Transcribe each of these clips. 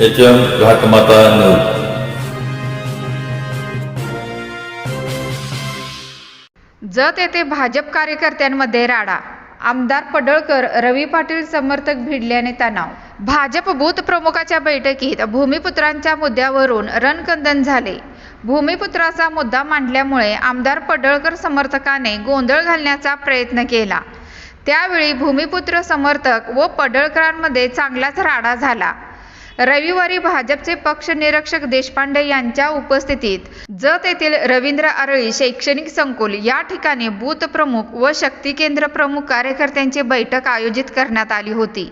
H M Ghatmata news Jat येथे भाजप कार्यकर्त्यांमध्ये राडा. आमदार पडळकर रवी पाटील समर्थक भिडल्याने तणाव. भाजप बूथ प्रमुखाच्या बैठकीत भूमिपुत्रांच्या मुद्द्यावरून रणकंदन झाले. भूमिपुत्राचा मुद्दा मांडल्यामुळे आमदार पडळकर समर्थकाने गोंधळ घालण्याचा प्रयत्न केला. त्यावेळी भूमिपुत्र समर्थक व पडळकरांमध्ये चांगलाच राडा झाला. रविवारी भाजपचे पक्ष निरीक्षक देशपांडे यांच्या उपस्थितीत जत येथील रवींद्र आरळी शैक्षणिक संकुल या ठिकाणी बूथ प्रमुख व शक्ती केंद्र प्रमुख कार्यकर्त्यांची बैठक आयोजित करण्यात आली होती.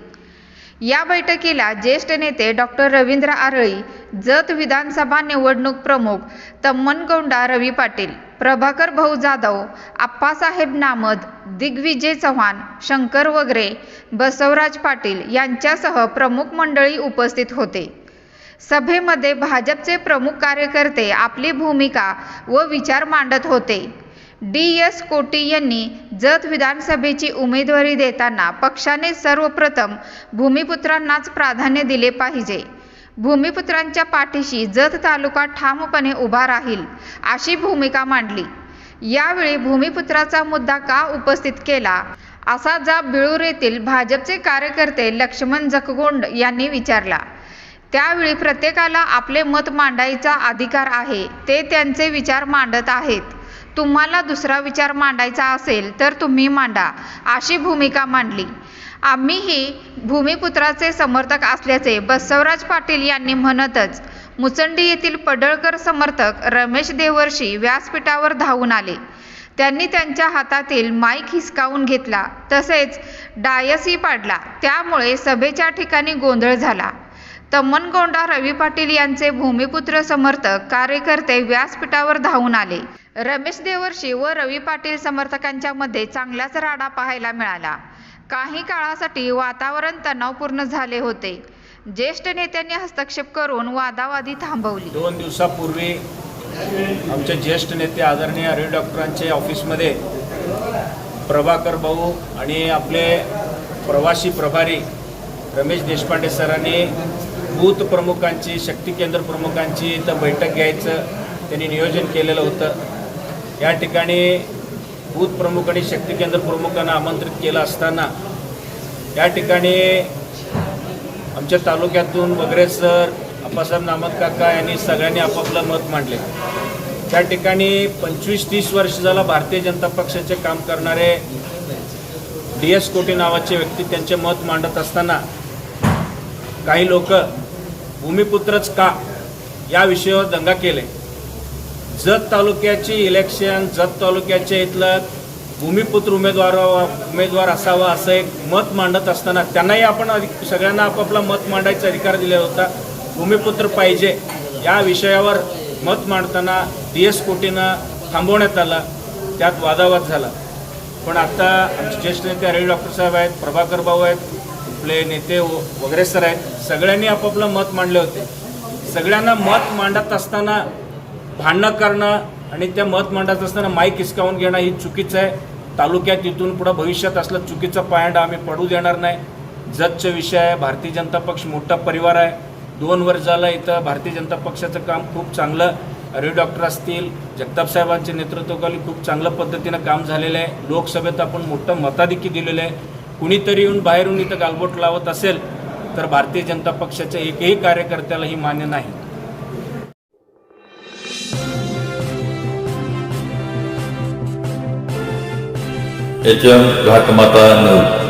या बैठकीला ज्येष्ठ नेते डॉक्टर रवींद्र आरळी जत विधानसभा निवडणूक प्रमुख तम्मनगौंडा रवी पाटील प्रभाकर भाऊ जाधव आप्पासाहेब नामद दिग्विजय चव्हाण शंकर वगरे बसवराज पाटील यांच्यासह प्रमुख मंडळी उपस्थित होते. सभेमध्ये भाजपचे प्रमुख कार्यकर्ते आपली भूमिका व विचार मांडत होते. डी एस कोटी यांनी जत विधानसभेची उमेदवारी देताना पक्षाने सर्वप्रथम भूमिपुत्रांनाच प्राधान्य दिले पाहिजे. भूमिपुत्रांच्या पाठीशी जत तालुका ठामपणे उभा राहील अशी भूमिका मांडली. यावेळी भूमिपुत्राचा मुद्दा का उपस्थित केला असा जाब बिळूर येथील भाजपचे कार्यकर्ते लक्ष्मण जखगोंड यांनी विचारला. त्यावेळी प्रत्येकाला आपले मत मांडायचा अधिकार आहे ते त्यांचे विचार मांडत आहेत. तुम्हाला दुसरा विचार मांडायचा असेल तर तुम्ही मांडा अशी भूमिका मांडली. आम्हीही भूमिपुत्राचे समर्थक असल्याचे बसवराज पाटील यांनी म्हणतच मुचंडी येथील पडळकर समर्थक रमेश देवर्षी व्यासपीठावर धावून आले. त्यांनी त्यांच्या हातातील माईक हिसकावून घेतला तसेच डायसही पाडला. त्यामुळे सभेच्या ठिकाणी गोंधळ झाला. तम्मनगौंडा रवी पाटील यांचे भूमिपुत्र समर्थक कार्यकर्ते व्यासपीठावर धावून आले. रमेश देवर्षी व रवी पाटील समर्थकांच्या मध्ये चांगलाच राडा पाहायला मिळाला. काही काळासाठी वातावरण तणावपूर्ण झाले होते. ज्येष्ठ नेत्यांनी हस्तक्षेप करून वादावादी थांबवली. दोन दिवसापूर्वी आमचे ज्येष्ठ नेते आदरणीय रवी डॉक्टरांचे ऑफिसमध्ये प्रभाकर भाऊ आणि आपले प्रवासी प्रभारी रमेश देशपांडे सरांनी बूथ प्रमुखांची शक्ती केंद्र प्रमुखांची इथं बैठक घ्यायचं त्यांनी नियोजन केलेलं होतं. या ठिकाणी बूथ प्रमुख आणि शक्ती केंद्र प्रमुखांना आमंत्रित केलं असताना या ठिकाणी आमच्या तालुक्यातून वगैरे सर अप्पासाहेब नामद काका यांनी सगळ्यांनी आपापलं मत मांडले. त्या ठिकाणी पंचवीस तीस वर्ष झाला भारतीय जनता पक्षाचे काम करणारे डी एस कोटी नावाचे व्यक्ती त्यांचे मत मांडत असताना काही लोक भूमिपुत्रच का या विषयावर दंगा केले. जत तालुक्याची इलेक्शन जत तालुक्याच्या इथलं भूमिपुत्र उमेदवार उमेदवार असावा असं एक मत मांडत असताना त्यांनाही आपण सगळ्यांना आपापला मत मांडायचा अधिकार दिला होता. भूमिपुत्र पाहिजे या विषयावर मत मांडताना डी एस कोटीनं थांबवण्यात आलं. त्यात वादावाद झाला. पण आता आमचे ज्येष्ठ नेते हरी डॉक्टर साहेब आहेत प्रभाकर भाऊ आहेत आपले नेते व- वगैरे सर आहेत. सगळ्यांनी आपापलं मत मांडले होते. सगळ्यांना मत मांडत असताना भांडणं करणं आणि त्या मत मांडत असताना माईक हिसकावून घेणं ही चुकीचं आहे. तालुक्यात इथून पुढं भविष्यात असलं चुकीचा पायंडा आम्ही पडू देणार नाही. जतचा विषय आहे भारतीय जनता पक्ष मोठा परिवार आहे. दोन वर्ष झालं इथं भारतीय जनता पक्षाचं काम खूप चांगलं. अरे डॉक्टर असतील जगताप साहेबांच्या नेतृत्वाखाली खूप चांगल्या पद्धतीनं काम झालेलं आहे. लोकसभेत आपण मोठं मताधिकी दिलेलं आहे. कुणीतरी येऊन बाहेरून इथं गालबोट लावत असेल तर भारतीय जनता पक्षाच्या एकही कार्यकर्त्याला ही मान्य नाही. H M Ghatmata news.